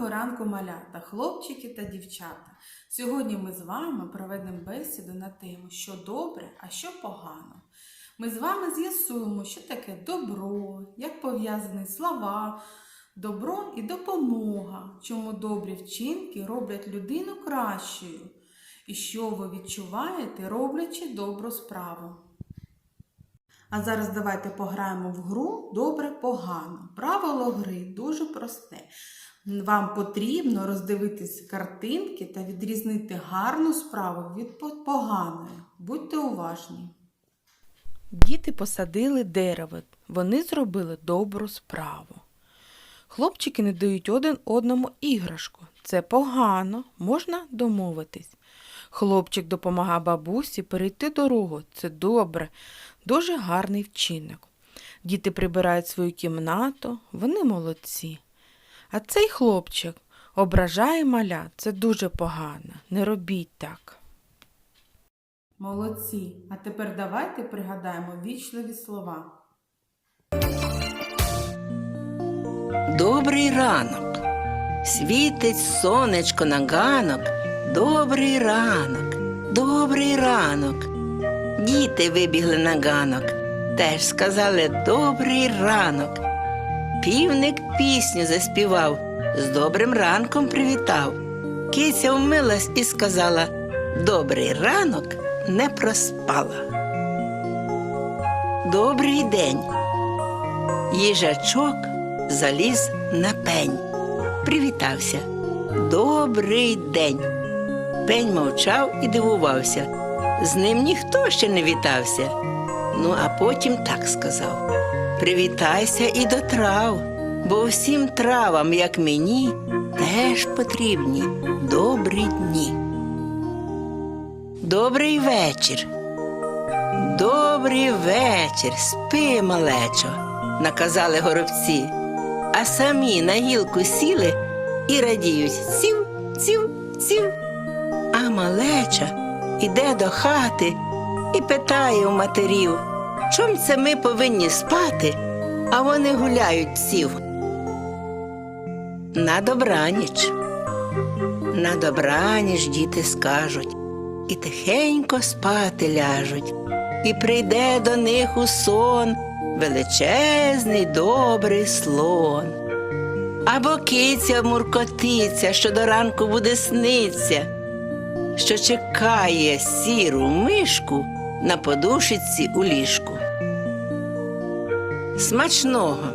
Доброго ранку, малята, хлопчики та дівчата. Сьогодні ми з вами проведемо бесіду на тему, що добре, а що погано. Ми з вами з'ясуємо, що таке добро, як пов'язані слова, добро і допомога, чому добрі вчинки роблять людину кращою, і що ви відчуваєте, роблячи добру справу. А зараз давайте пограємо в гру добре погано. Правило гри дуже просте. Вам потрібно роздивитись картинки та відрізнити гарну справу від поганої. Будьте уважні. Діти посадили дерево. Вони зробили добру справу. Хлопчики не дають один одному іграшку. Це погано, можна домовитись. Хлопчик допомагає бабусі перейти дорогу. Це добре, дуже гарний вчинок. Діти прибирають свою кімнату, вони молодці. А цей хлопчик ображає маля. Це дуже погано. Не робіть так. Молодці. А тепер давайте пригадаємо вічливі слова. Добрий ранок. Світить сонечко на ганок. Добрий ранок, добрий ранок. Діти вибігли на ганок. Теж сказали добрий ранок. Півник пісню заспівав, з добрим ранком привітав. Киця вмилась і сказала Добрий ранок не проспала. Добрий день. Їжачок заліз на пень. Привітався. Добрий день. Пень мовчав і дивувався. З ним ніхто ще не вітався. Ну, а потім так сказав: Привітайся і до трав, бо всім травам, як мені, теж потрібні добрі дні. Добрий вечір. Добрий вечір, спи, малечо, наказали горобці, а самі на гілку сіли і радіють ців, ців, ців. А малеча іде до хати і питає у матерів, чом це ми повинні спати, а вони гуляють псів. На добраніч. На добраніч діти скажуть, і тихенько спати ляжуть, і прийде до них у сон величезний добрий слон. Або киця муркотиця, що до ранку буде сниться, що чекає сіру мишку на подушиці у ліжку. Смачного.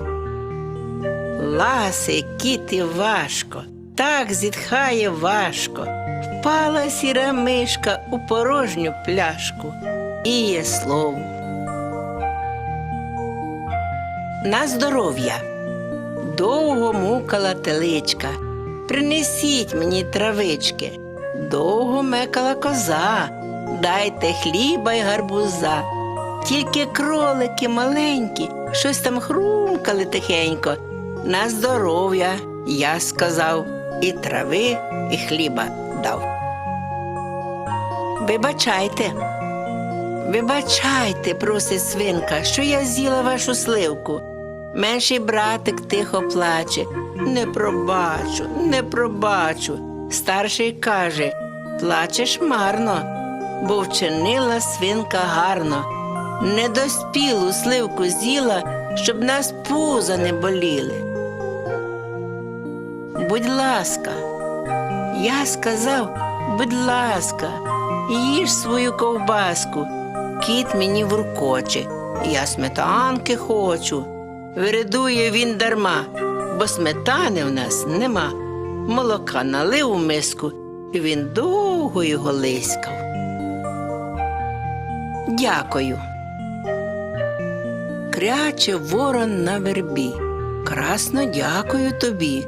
Ласий кіт і важко, так зітхає важко. Впала сіра мишка у порожню пляшку. І є слово. На здоров'я. Довго мукала теличка. Принесіть мені травички. Довго мекала коза. Дайте хліба й гарбуза. Тільки кролики маленькі, щось там хрумкали тихенько. На здоров'я, я сказав, і трави, і хліба дав. Вибачайте, вибачайте, просить свинка, що я з'їла вашу сливку. Менший братик тихо плаче. Не пробачу, не пробачу. Старший каже плачеш марно, бо вчинила свинка гарно. Недоспілу сливку з'їла, щоб нас пузо не боліли. Будь ласка, я сказав, будь ласка, їж свою ковбаску. Кіт мені вуркоче, я сметанки хочу. Виридує він дарма, бо сметани в нас нема. Молока налив у миску, і він довго його лискав. Дякую. Кряче ворон на вербі. Красно дякую тобі.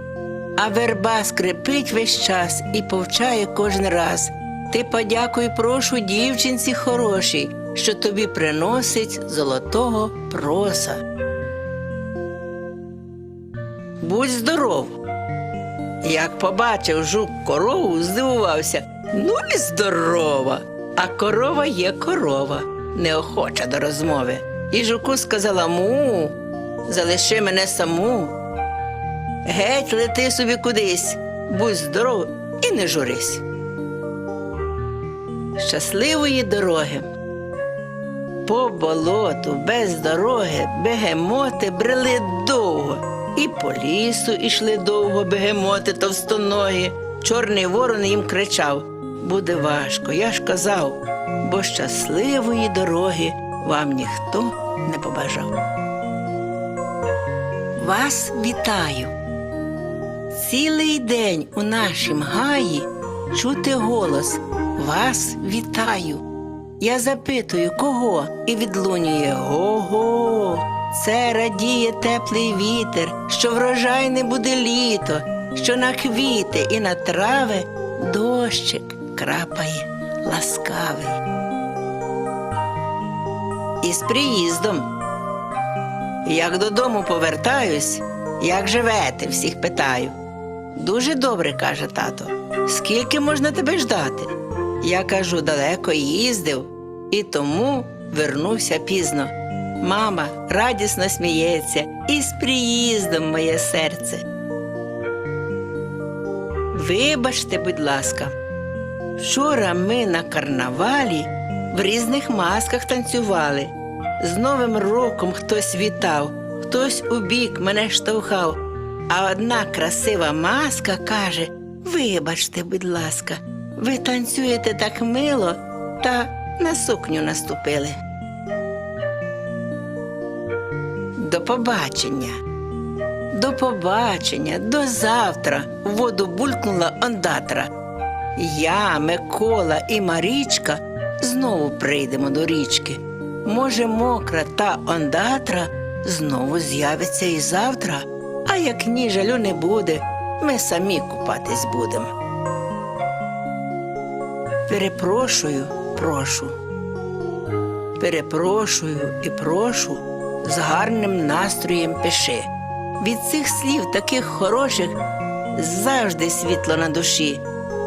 А верба скрипить весь час і повчає кожен раз. Ти подякуй, прошу дівчинці хорошій, що тобі приносить золотого проса. Будь здоров. Як побачив жук корову, здивувався. Ну і здорова. А корова є корова, неохоча до розмови. І жуку сказала му, залиши мене саму. Геть лети собі кудись, будь здоров і не журись. Щасливої дороги. По болоту без дороги бегемоти брели довго, і по лісу ішли довго бегемоти товстоногі. Чорний ворон їм кричав: Буде важко, я ж казав, бо щасливої дороги вам ніхто не побажав. Вас вітаю! Цілий день у нашім гаї чути голос Вас вітаю. Я запитую, кого, і відлунює го-го. Це радіє теплий вітер, що врожай не буде літо, що на квіти і на трави дощик крапає ласкавий. І з приїздом. Як додому повертаюсь, як живете, всіх питаю. Дуже добре, каже тато. Скільки можна тебе ждати? Я кажу, далеко їздив, і тому вернувся пізно. Мама радісно сміється, і з приїздом моє серце. Вибачте, будь ласка, вчора ми на карнавалі в різних масках танцювали. З Новим роком хтось вітав, хтось у бік мене штовхав. А одна красива маска каже: Вибачте, будь ласка, ви танцюєте так мило та на сукню наступили. До побачення. До побачення, до завтра. В воду булькнула ондатра. Я, Микола і Марічка знову прийдемо до річки. Може, мокра та ондатра знову з'явиться і завтра, а як ні жалю не буде, ми самі купатись будемо. Перепрошую, прошу. Перепрошую і прошу з гарним настроєм пиши. Від цих слів таких хороших завжди світло на душі,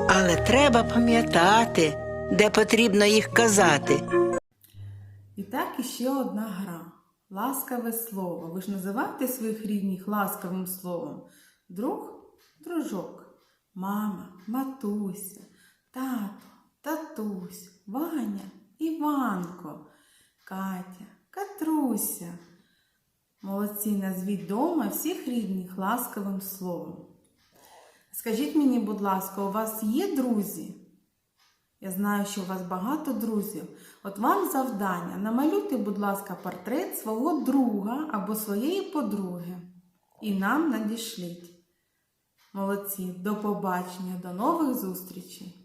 але треба пам'ятати, де потрібно їх казати. І так іще одна гра. Ласкаве слово. Ви ж називаєте своїх рідних ласкавим словом. Друг, дружок, мама, матуся, тато, татусь, Ваня, Іванко, Катя, Катруся. Молодці, назвіть дома всіх рідних ласкавим словом. Скажіть мені, будь ласка, у вас є друзі? Я знаю, що у вас багато друзів. От вам завдання. Намалюйте, будь ласка, портрет свого друга або своєї подруги. І нам надішліть. Молодці, до побачення, до нових зустрічей!